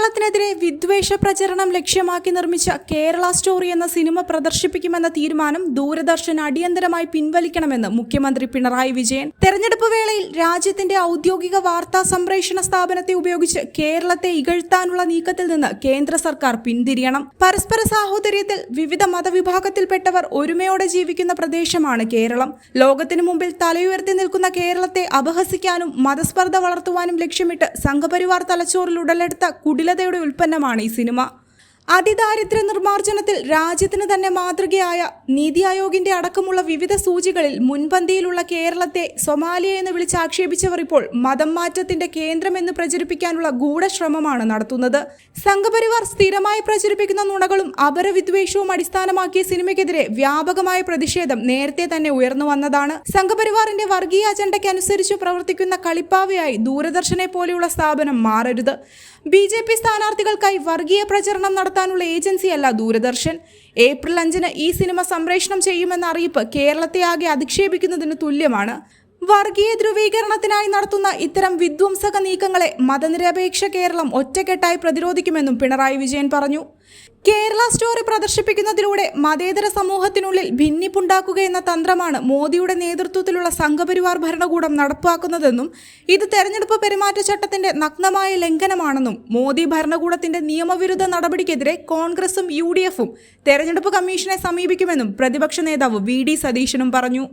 കേരളത്തിനെതിരെ വിദ്വേഷ പ്രചരണം ലക്ഷ്യമാക്കി നിർമ്മിച്ച കേരള സ്റ്റോറി എന്ന സിനിമ പ്രദർശിപ്പിക്കുമെന്ന തീരുമാനം ദൂരദർശൻ അടിയന്തരമായി പിൻവലിക്കണമെന്ന് മുഖ്യമന്ത്രി പിണറായി വിജയൻ. തെരഞ്ഞെടുപ്പ് വേളയിൽ രാജ്യത്തിന്റെ ഔദ്യോഗിക വാർത്താ സംപ്രേഷണ സ്ഥാപനത്തെ ഉപയോഗിച്ച് കേരളത്തെ ഇകഴ്ത്താനുള്ള നീക്കത്തിൽ നിന്ന് കേന്ദ്ര സർക്കാർ പിന്തിരിയണം. പരസ്പര സാഹോദര്യത്തിൽ വിവിധ മതവിഭാഗത്തിൽപ്പെട്ടവർ ഒരുമയോടെ ജീവിക്കുന്ന പ്രദേശമാണ് കേരളം. ലോകത്തിനു മുമ്പിൽ തലയുയർത്തി നിൽക്കുന്ന കേരളത്തെ അപഹസിക്കാനും മതസ്പർദ്ധ വളർത്തുവാനും ലക്ഷ്യമിട്ട് സംഘപരിവാർ തലച്ചോറിൽ ഉടലെടുത്ത കുടിലതയുടെ ഉൽപ്പന്നമാണ് ഈ സിനിമ. അതിദാരിദ്ര്യ നിർമ്മാർജനത്തിൽ രാജ്യത്തിന് തന്നെ മാതൃകയായ നീതി ആയോഗിന്റെ അടക്കമുള്ള വിവിധ സൂചികളിൽ മുൻപന്തിയിലുള്ള കേരളത്തെ സൊമാലിയ എന്ന് വിളിച്ച് ആക്ഷേപിച്ചവർ ഇപ്പോൾ മതം മാറ്റത്തിന്റെ കേന്ദ്രമെന്ന് പ്രചരിപ്പിക്കാനുള്ള ഗൂഢശ്രമമാണ് നടത്തുന്നത്. സംഘപരിവാർ സ്ഥിരമായി പ്രചരിപ്പിക്കുന്ന നുണകളും അപരവിദ്വേഷവും അടിസ്ഥാനമാക്കിയ സിനിമയ്ക്കെതിരെ വ്യാപകമായ പ്രതിഷേധം നേരത്തെ തന്നെ ഉയർന്നു വന്നതാണ്. സംഘപരിവാറിന്റെ വർഗീയ അജണ്ടയ്ക്കനുസരിച്ച് പ്രവർത്തിക്കുന്ന കളിപ്പാവയായി ദൂരദർശനെ പോലെയുള്ള സ്ഥാപനം മാറരുത്. ബി സ്ഥാനാർത്ഥികൾക്കായി വർഗീയ പ്രചരണം നടത്താനുള്ള ഏജൻസിയല്ല ദൂരദർശൻ. ഏപ്രിൽ അഞ്ചിന് ഈ സിനിമ സംപ്രേഷണം ചെയ്യുമെന്ന അറിയിപ്പ് കേരളത്തെ ആകെ അധിക്ഷേപിക്കുന്നതിന് തുല്യമാണ്. വർഗീയ ധ്രുവീകരണത്തിനായി നടത്തുന്ന ഇത്തരം വിധ്വംസക നീക്കങ്ങളെ മതനിരപേക്ഷ കേരളം ഒറ്റക്കെട്ടായി പ്രതിരോധിക്കുമെന്നും പിണറായി വിജയൻ പറഞ്ഞു. കേരള സ്റ്റോറി പ്രദർശിപ്പിക്കുന്നതിലൂടെ മതേതര സമൂഹത്തിനുള്ളിൽ ഭിന്നിപ്പുണ്ടാക്കുക എന്ന തന്ത്രമാണ് മോദിയുടെ നേതൃത്വത്തിലുള്ള സംഘപരിവാർ ഭരണകൂടം നടപ്പാക്കുന്നതെന്നും ഇത് തെരഞ്ഞെടുപ്പ് പെരുമാറ്റച്ചട്ടത്തിന്റെ നഗ്നമായ ലംഘനമാണെന്നും മോദി ഭരണകൂടത്തിന്റെ നിയമവിരുദ്ധ നടപടിക്കെതിരെ കോൺഗ്രസും യു ഡി എഫും തെരഞ്ഞെടുപ്പ് കമ്മീഷനെ സമീപിക്കുമെന്നും പ്രതിപക്ഷ നേതാവ് വി ഡി സതീശനും പറഞ്ഞു.